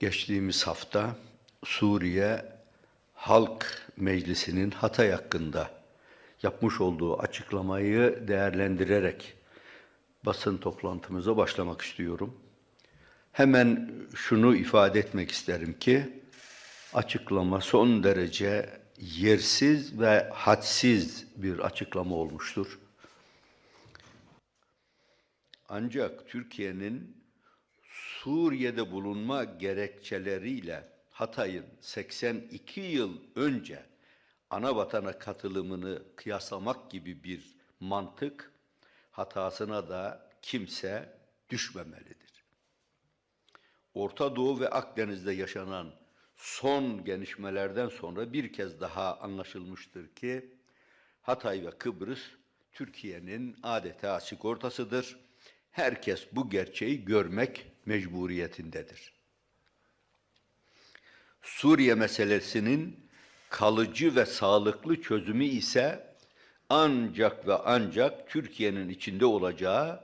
Geçtiğimiz hafta Suriye Halk Meclisi'nin Hatay hakkında yapmış olduğu açıklamayı değerlendirerek basın toplantımıza başlamak istiyorum. Hemen şunu ifade etmek isterim ki açıklama son derece yersiz ve hadsiz bir açıklama olmuştur. Ancak Türkiye'nin Suriye'de bulunma gerekçeleriyle Hatay'ın 82 yıl önce ana vatana katılımını kıyaslamak gibi bir mantık hatasına da kimse düşmemelidir. Orta Doğu ve Akdeniz'de yaşanan son gelişmelerden sonra bir kez daha anlaşılmıştır ki Hatay ve Kıbrıs Türkiye'nin adeta sigortasıdır. Herkes bu gerçeği görmek mecburiyetindedir. Suriye meselesinin kalıcı ve sağlıklı çözümü ise ancak ve ancak Türkiye'nin içinde olacağı,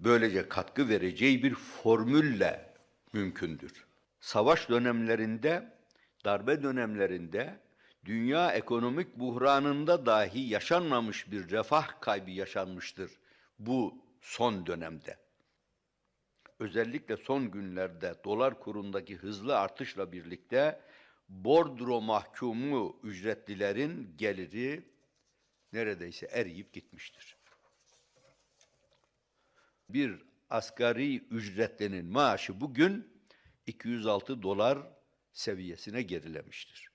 böylece katkı vereceği bir formülle mümkündür. Savaş dönemlerinde, darbe dönemlerinde, dünya ekonomik buhranında dahi yaşanmamış bir refah kaybı yaşanmıştır bu son dönemde. Özellikle son günlerde dolar kurundaki hızlı artışla birlikte bordro mahkumu ücretlilerin geliri neredeyse eriyip gitmiştir. Bir asgari ücretlinin maaşı bugün 206 dolar seviyesine gerilemiştir.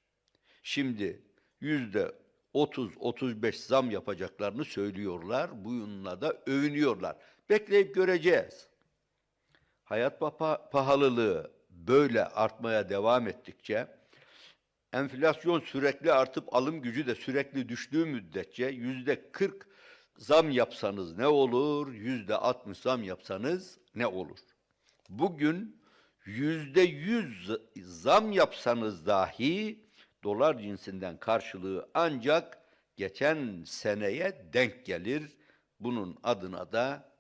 Şimdi yüzde 30-35 zam yapacaklarını söylüyorlar. Bununla da övünüyorlar. Bekleyip göreceğiz. Hayat pah- pahalılığı böyle artmaya devam ettikçe, enflasyon sürekli artıp alım gücü de sürekli düştüğü müddetçe yüzde 40 zam yapsanız ne olur, yüzde 60 zam yapsanız ne olur? Bugün yüzde 100 zam yapsanız dahi dolar cinsinden karşılığı ancak geçen seneye denk gelir. Bunun adına da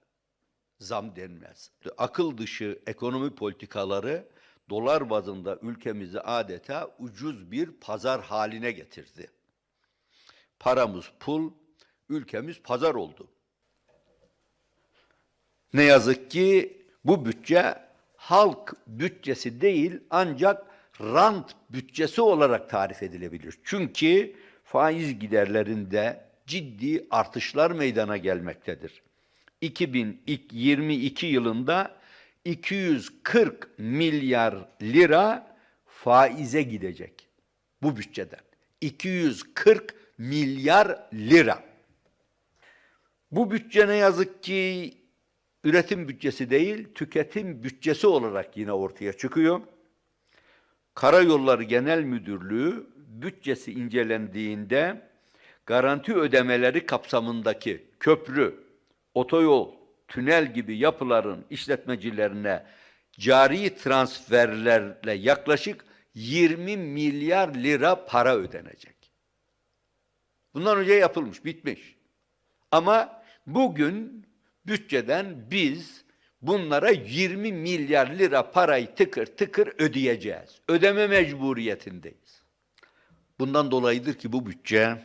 zam denmez. Akıl dışı ekonomi politikaları dolar bazında ülkemizi adeta ucuz bir pazar haline getirdi. Paramız pul, ülkemiz pazar oldu. Ne yazık ki bu bütçe halk bütçesi değil ancak rant bütçesi olarak tarif edilebilir. Çünkü faiz giderlerinde ciddi artışlar meydana gelmektedir. 2022 yılında 240 milyar lira faize gidecek bu bütçeden. 240 milyar lira. Bu bütçe ne yazık ki üretim bütçesi değil, tüketim bütçesi olarak yine ortaya çıkıyor. Karayolları Genel Müdürlüğü bütçesi incelendiğinde garanti ödemeleri kapsamındaki köprü, otoyol, tünel gibi yapıların işletmecilerine cari transferlerle yaklaşık 20 milyar lira para ödenecek. Bundan önce yapılmış, bitmiş. Ama bugün bütçeden biz bunlara 20 milyar lira parayı tıkır tıkır ödeyeceğiz. Ödeme mecburiyetindeyiz. Bundan dolayıdır ki bu bütçe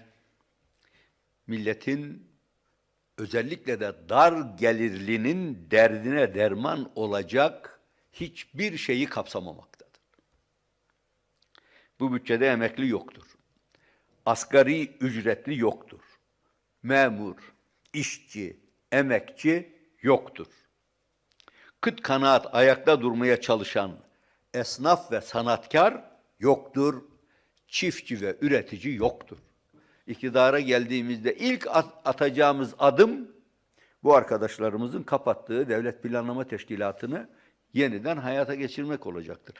milletin özellikle de dar gelirlinin derdine derman olacak hiçbir şeyi kapsamamaktadır. Bu bütçede emekli yoktur. Asgari ücretli yoktur. Memur, işçi, emekçi yoktur. Kıt kanaat ayakta durmaya çalışan esnaf ve sanatkar yoktur. Çiftçi ve üretici yoktur. İktidara geldiğimizde ilk at- atacağımız adım bu arkadaşlarımızın kapattığı devlet planlama teşkilatını yeniden hayata geçirmek olacaktır.